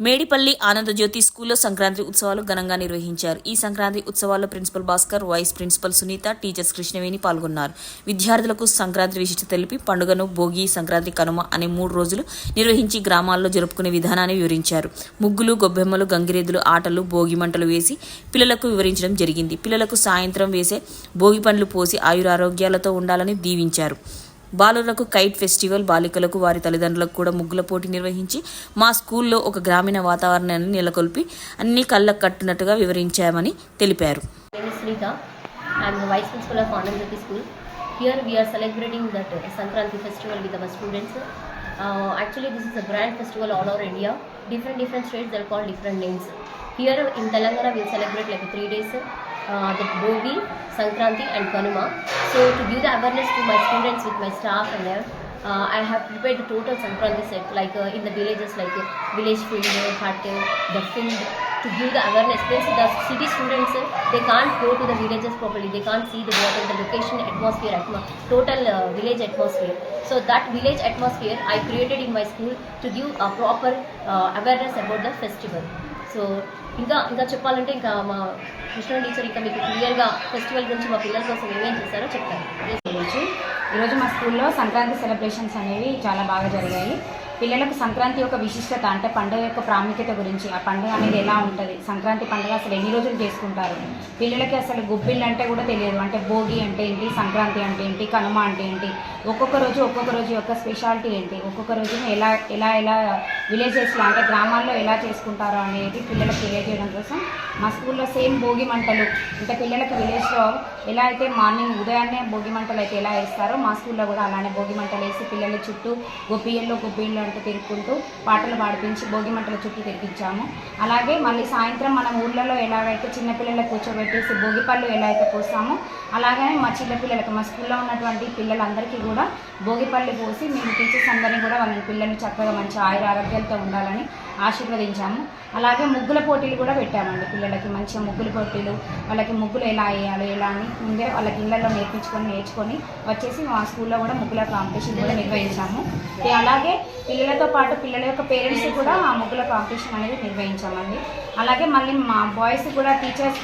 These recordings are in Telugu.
మేడిపల్లి ఆనందజ్యోతి స్కూల్లో సంక్రాంతి ఉత్సవాలు ఘనంగా నిర్వహించారు. ఈ సంక్రాంతి ఉత్సవాల్లో principal Bhaskar vice principal Sunitha teachers Krishnaveni పాల్గొన్నారు. విద్యార్థులకు సంక్రాంతి విశిష్టత తెలిపి పండుగను భోగి సంక్రాంతి కనుమ అనే మూడు రోజులు నిర్వహించి గ్రామాల్లో జరుపుకునే విధానాన్ని వివరించారు. ముగ్గులు గొబ్బెమ్మలు గంగిరెద్దులు ఆటలు భోగి మంటలు వేసి పిల్లలకు వివరించడం జరిగింది. పిల్లలకు సాయంత్రం వేసే భోగి పండ్లు పోసి ఆయురారోగ్యాలతో ఉండాలని దీవించారు. బాలులకు కైట్ ఫెస్టివల్ బాలికలకు వారి తల్లిదండ్రులకు కూడా ముగ్గుల పోటీ నిర్వహించి మా స్కూల్లో ఒక గ్రామీణ వాతావరణాన్ని నెలకొల్పి అన్ని కళ్ళకు కట్టినట్టుగా వివరించామని తెలిపారు. Different different states there call different names here in Telangana will celebrate like three days Uh, the Bogi, Sankranti and Kanuma. So to give the awareness to my students with my staff and there, uh, I have prepared the total Sankranti set like uh, in the villages like uh, village field, hut, uh, the field to give the awareness. Means the city students uh, they can't go to the villages properly. They can't see the water, the location, atmosphere, atmo- total uh, village atmosphere. So that village atmosphere I created in my school to give a proper uh, awareness about the festival. So ఇంకా ఇంకా చెప్పాలంటే ఇంకా మా కృష్ణ టీచర్ ఇంకా మీకు క్లియర్గా ఫెస్టివల్ గురించి మా పిల్లల కోసం ఏమేం చేస్తారో చెప్తారు గురించి. ఈరోజు మా స్కూల్లో సంక్రాంతి సెలబ్రేషన్స్ అనేవి చాలా బాగా జరిగాయి. పిల్లలకు సంక్రాంతి యొక్క విశిష్టత అంటే పండుగ యొక్క ప్రాముఖ్యత గురించి ఆ పండుగ అనేది ఎలా ఉంటుంది సంక్రాంతి పండుగ అసలు ఎన్ని రోజులు చేసుకుంటారు పిల్లలకి అసలు గుబ్బిళ్ళు అంటే కూడా తెలియదు. అంటే భోగి అంటే ఏంటి సంక్రాంతి అంటే ఏంటి కనుమ అంటే ఏంటి ఒక్కొక్క రోజు ఒక్కొక్క రోజు యొక్క స్పెషాలిటీ ఏంటి ఒక్కొక్క రోజున ఎలా ఎలా ఎలా విలేజెస్లో అంటే గ్రామాల్లో ఎలా చేసుకుంటారో అనేది పిల్లలకు తెలియజేయడం కోసం మా స్కూల్లో సేమ్ భోగి మంటలు ఇంకా పిల్లలకు విలేజ్లో ఎలా అయితే మార్నింగ్ ఉదయాన్నే భోగి మంటలు అయితే ఎలా వేస్తారో మా స్కూల్లో కూడా అలానే భోగి మంటలు వేసి పిల్లల చుట్టూ గొప్పియల్లో గొప్పిళ్ళు అంటూ తిరుక్కుంటూ పాటలు పాడిపించి భోగి మంటల చుట్టూ తిరిగించాము అలాగే మళ్ళీ సాయంత్రం మన ఊళ్ళలో ఎలాగైతే చిన్నపిల్లలకు కూర్చోబెట్టేసి భోగి పళ్ళు ఎలా అయితే పోస్తామో అలాగే మా చిన్నపిల్లలకు మా స్కూల్లో ఉన్నటువంటి పిల్లలందరికీ కూడా భోగి పళ్ళు పోసి మేము టీచర్స్ అందరినీ కూడా వాళ్ళని పిల్లలు చక్కగా మంచి ఆయుర ఆరోగ్యాలతో ఉండాలని ఆశీర్వదించాము. అలాగే ముగ్గుల పోటీలు కూడా పెట్టామండి పిల్లలకి. మంచిగా ముగ్గుల పోటీలు వాళ్ళకి ముగ్గులు ఎలా వేయాలి ఎలా అని ముందే వాళ్ళకి ఇళ్ళల్లో నేర్పించుకొని నేర్చుకొని వచ్చేసి మా స్కూల్లో కూడా ముగ్గుల కాంపిటీషన్ కూడా నిర్వహించాము. అలాగే పిల్లలతో పాటు పిల్లల యొక్క పేరెంట్స్ కూడా ఆ ముగ్గుల కాంపిటీషన్ అనేది నిర్వహించామండి. అలాగే మళ్ళీ మా బాయ్స్ కూడా టీచర్స్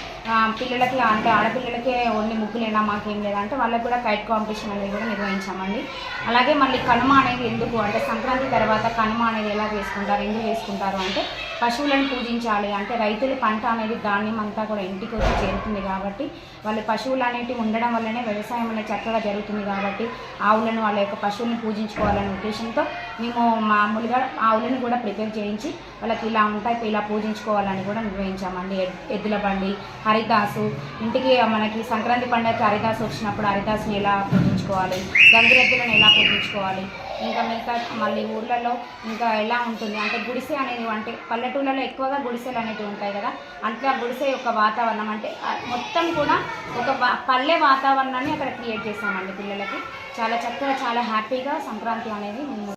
పిల్లలకి అంటే ఆడపిల్లలకే ఓన్లీ ముగ్గులేనా మాకేం లేదా అంటే వాళ్ళకి కూడా కైట్ కాంపిటీషన్ అనేది కూడా నిర్వహించామండి. అలాగే మళ్ళీ కనుమ అనేది ఎందుకు అంటే సంక్రాంతి తర్వాత కనుమ అనేది ఎలా చేసుకుంటారు ఎందుకు చేసుకుంటారు అంటే పశువులను పూజించాలి. అంటే రైతులు పంట అనేది ధాన్యం అంతా కూడా ఇంటికి వచ్చి చేరుతుంది కాబట్టి వాళ్ళ పశువులు అనేటివి ఉండడం వల్లనే వ్యవసాయం అనేది చక్కగా జరుగుతుంది కాబట్టి ఆవులను వాళ్ళ యొక్క పశువులను పూజించుకోవాలనే ఉద్దేశంతో మేము మామూలుగా ఆవులను కూడా ప్రిపేర్ చేయించి వాళ్ళకి ఇలా ఉంటాయి ఇలా పూజించుకోవాలని కూడా నిర్వహించామండి ఎద్దుల బండి హరిదాసు ఇంటికి మనకి సంక్రాంతి పండుగకి హరిదాసు వచ్చినప్పుడు హరిదాసుని ఎలా పూజించుకోవాలి గంగిరెద్దులను ఎలా పూజించుకోవాలి ఇంకా మిగతా మళ్ళీ ఊర్లలో ఇంకా ఎలా ఉంటుంది? అంటే గుడిసె అనేది అంటే పల్లెటూళ్ళలో ఎక్కువగా గుడిసెలు అనేవి ఉంటాయి కదా? అంటే ఆ గుడిసె యొక్క వాతావరణం అంటే మొత్తం కూడా ఒక వా- పల్లె వాతావరణాన్ని అక్కడ క్రియేట్ చేసామండి పిల్లలకి. చాలా చక్కగా చాలా హ్యాపీగా సంక్రాంతి అనేది మేము